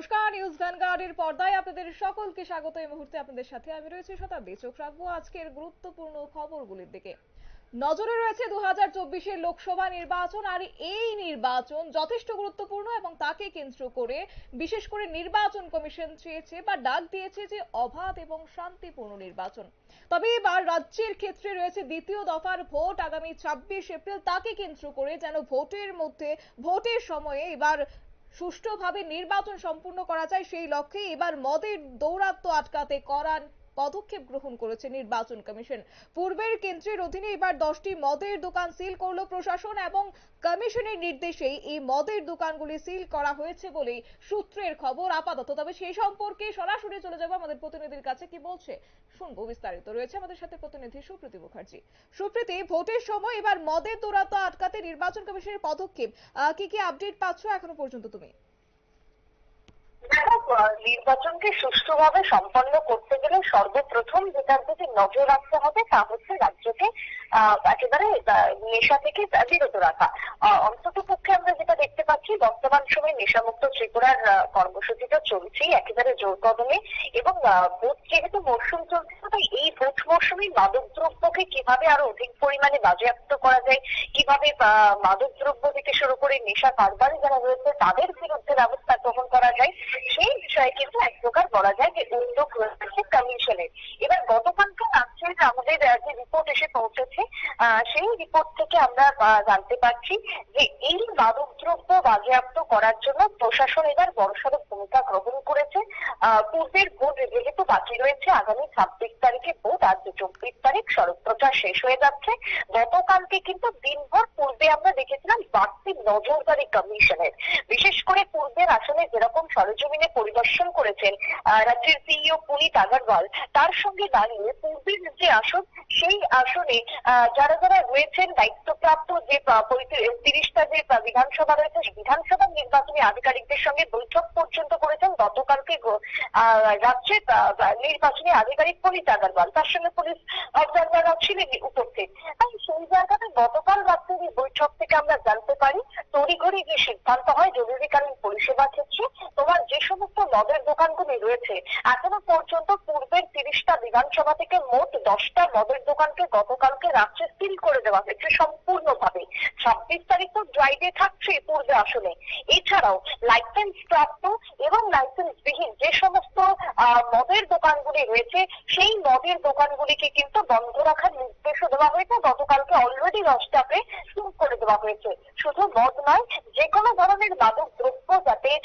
নমস্কার, নিউজ ভ্যানগার্ডের পর্দায় আপনাদের সকলকে স্বাগত। এই মুহূর্তে আপনাদের সাথে আমি রয়েছি শতাব্দী। চোখ রাখব আজকের গুরুত্বপূর্ণ খবরগুলির দিকে। নজরে রয়েছে দু হাজার লোকসভা নির্বাচন, আর এই নির্বাচন যথেষ্ট গুরুত্বপূর্ণ এবং তাকে কেন্দ্র করে বিশেষ করে নির্বাচন কমিশন চেয়েছে বা ডাক দিয়েছে যে অবাধ এবং শান্তিপূর্ণ নির্বাচন। তবে এবার রাজ্যের ক্ষেত্রে রয়েছে দ্বিতীয় দফার ভোট আগামী ছাব্বিশ এপ্রিল। তাকে কেন্দ্র করে যেন ভোটের মধ্যে, ভোটের সময়ে এবার সুষ্ঠুভাবে নির্বাচন সম্পূর্ণ করা যায় সেই লক্ষ্যে এবার মদের দৌরাত্ম্য আটকাতে করার পদক্ষেপ গ্রহণ করেছে নির্বাচন কমিশন। পূর্বের কেন্দ্রের অধীনে এবার দশটি মদের দোকান সিল করল প্রশাসন এবং কমিশনের নির্দেশেই এই মদের দোকানগুলি সিল করা হয়েছে বলে সূত্রের খবর আপাতত। তবে সেই সম্পর্কে সরাসরি চলে যাব আমাদের প্রতিনিধির কাছে। কি বলছে? শুনব বিস্তারিত। রয়েছে আমাদের সাথে প্রতিনিধি সুপ্রীতি মুখার্জি। সুপ্রীতি, ভোটের সময় এবার মদের দৌরাত্ম্য আটকাতে নির্বাচন কমিশনের পদক্ষেপ কি কি আপডেট পাচ্ছ এখনও পর্যন্ত তুমি? দেখো, নির্বাচনকে সুষ্ঠুভাবে সম্পন্ন করতে গেলে সর্বপ্রথম যেটার প্রতি নজর রাখতে হবে তা হচ্ছে রাজ্যকে একেবারে নেশা থেকে বিরত রাখা। অন্তত পক্ষে আমরা যেটা দেখতে পাচ্ছি বর্তমান সময়ে নেশামুক্ত ত্রিপুরার কর্মসূচিটা চলছেই একেবারে জোর কদমে এবং ভোট যেহেতু মরশুম চলছে তাই এই ভোট মরশুমে মাদক দ্রব্যকে কীভাবে আরও অধিক পরিমাণে বাজেয়াপ্ত করা যায় কীভাবে আহ, মাদক দ্রব্য থেকে শুরু করে নেশা কারবারি যারা রয়েছে তাদের বিরুদ্ধে ব্যবস্থা গ্রহণ করা যায় সেই বিষয়ে কিন্তু এক প্রকার বলা যায় যে উদ্যোগ রয়েছে কমিশনের এবার গতকালকে রাজ্যের আমাদের যে রিপোর্ট এসে পৌঁছেছে সেই রিপোর্ট থেকে আমরা জানতে পারছি যে এই মাদক দ্রব্য বাজেয়াপ্ত করার জন্য প্রশাসন এবার বড়সড় ভূমিকা গ্রহণ করেছে। পূর্বের ভোট যেহেতু বাকি রয়েছে, আগামী ছাব্বিশ তারিখে ভোট আজ চব্বিশ তারিখ সড়ক প্রচার শেষ হয়ে যাচ্ছে। গতকালকে কিন্তু দিনভর পূর্বে আমরা দেখেছিলাম বাড়তি নজরদারি কমিশনের বিশেষ করে পূর্বের আসনে যেরকম সরজমিনে পরিদর্শন করেছেন রাজ্যের সিইও পুনিত আগরওয়াল। তার সঙ্গে দাঁড়িয়ে পূর্বের যে আসন, সেই আসনে যারা যারা রয়েছেন, দায়িত্বপ্রাপ্ত যে তিরিশটা যে বিধানসভা রয়েছে বিধানসভা নির্বাচনী আধিকারিকদের সঙ্গে বৈঠক পর্যন্ত করেছেন। গতকালকে রাজ্যের নির্বাচনী আধিকারিক পুনিত আগরওয়াল। তার সঙ্গে পুলিশ অবজারভাররাও ছিলেন উপস্থিত। তাই সেই জায়গাতে গতকাল রাত্রির এই বৈঠক থেকে আমরা জানতে পারি তড়িঘড়ি যে সিদ্ধান্ত হয় জরুরিকালীন পরিষেবা ক্ষেত্রে তোমার যে সমস্ত মদের দোকানগুলি রয়েছে, এখনও পর্যন্ত পূর্বের তিরিশটা বিধানসভা থেকে মোট দশটা মদের দোকানকে গতকালকে রাত্রে সিল করে দেওয়া হয়েছে সম্পূর্ণভাবে। ছাব্বিশ তারিখ তো ড্রাই ডে থাকছে পূর্বে আসলে। এছাড়াও লাইসেন্স প্রাপ্ত এবং লাইসেন্স বিহীন যে সমস্ত মদের দোকানগুলি রয়েছে সেই মদের দোকানগুলিকে কিন্তু বন্ধ রাখার নির্দেশও দেওয়া হয়েছে। গতকালকে অলরেডি দশটাকে শুরু করে দেওয়া হয়েছে। শুধু মদ নয় যে কোনো ধরনের মাদক দ্রব্য যাতে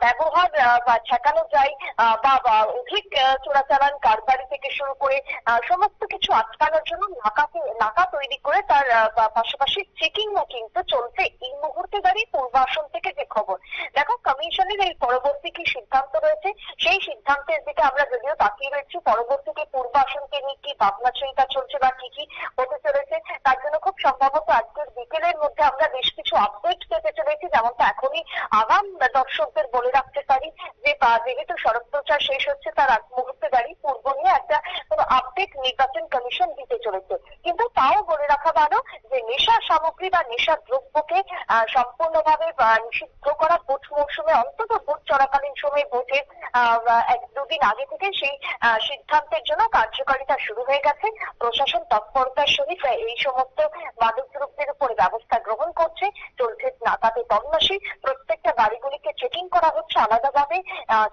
ব্যবহার বা ঠেকানো যায় বা অধিক চোরাচালান কারবারি থেকে শুরু করে সমস্ত কিছু আটকানোর জন্য নাকাকে নাকা তৈরি করে তার আহ, বা- পাশাপাশি চেকিংও কিন্তু চলছে এই মুহূর্তে দাঁড়িয়ে পূর্বাসন থেকে যে খবর। দেখো কমিশনের এই পরবর্তী কি সিদ্ধান্ত রয়েছে? সেই সিদ্ধান্তের দিকে আমরা যদিও তাকিয়ে রয়েছি, পরবর্তীতে পূর্বাসনকে নিয়ে কি ভাবনা চিন্তা চলছে বা কি কি হতে চলেছে, তার জন্য খুব সম্ভবত আজকের বিকেলের মধ্যে আমরা বেশ কিছু আপডেট পেতে চলেছি, যেমনটা এখনই আগাম দর্শকদের বলে রাখতে পারি যে যেহেতু সড়ক প্রচার শেষ হচ্ছে, তার আগ মুহূর্তে দাঁড়িয়ে পূর্ব নিয়ে একটা কোনো আপডেট নির্বাচন কমিশন দিতে চলেছে কিন্তু তাও বলে রাখা ভালো যে নেশা সামগ্রী বা নেশা দ্রব্যকে আহ, সম্পূর্ণভাবে নিষিদ্ধ করা ভোট মৌসুমে, অন্তত ভোট চলাকালীন সময়ে ভোটের এক দুদিন আগে থেকে সেই সিদ্ধান্তের জন্য কার্যকারিতা শুরু হয়ে গেছে। প্রশাসন তৎপরতার সহিত এই সমস্ত মাদক দ্রব্যের উপরে ব্যবস্থা গ্রহণ করছে। চলছে নাকাতে তল্লাশি প্রত্যেকটা বাড়িগুলিকে চেকিং করা হচ্ছে আলাদাভাবে।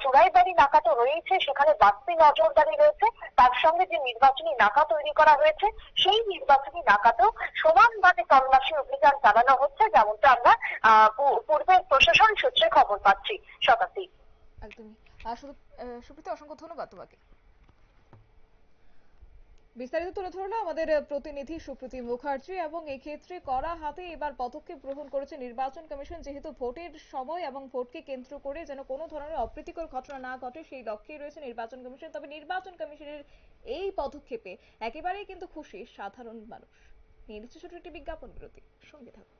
চোরাই বাড়ি নাকা তো রয়েছে, সেখানে বাড়তি নজরদারি রয়েছে। তার সঙ্গে যে নির্বাচনী নাকা তৈরি করা হয়েছে, সেই নির্বাচনী নাকাতেও সমানভাবে তল্লাশি অভিযান চালানো হচ্ছে যেমনটা আমরা আহ, পূ- পূর্বের প্রশাসন সূত্রে খবর পাচ্ছি। শতাব্দী একদমই। সুপ্রীতি অসংখ্য ধন্যবাদ তোমাকে। বিস্তারিত তুলে ধরলো আমাদের প্রতিনিধি সুপ্রীতি মুখার্জি এবং ক্ষেত্রে কড়া হাতে এবার পদক্ষেপ গ্রহণ করেছে নির্বাচন কমিশন যেহেতু ভোটের সময় এবং ভোটকে কেন্দ্র করে যেন কোনো ধরনের অপ্রীতিকর ঘটনা না ঘটে সেই লক্ষ্যেই রয়েছে নির্বাচন কমিশন। তবে নির্বাচন কমিশনের এই পদক্ষেপে একেবারেই কিন্তু খুশি সাধারণ মানুষ। নিয়ে নিচ্ছে ছোট একটি বিজ্ঞাপন বিরতি। সঙ্গে থাকুন।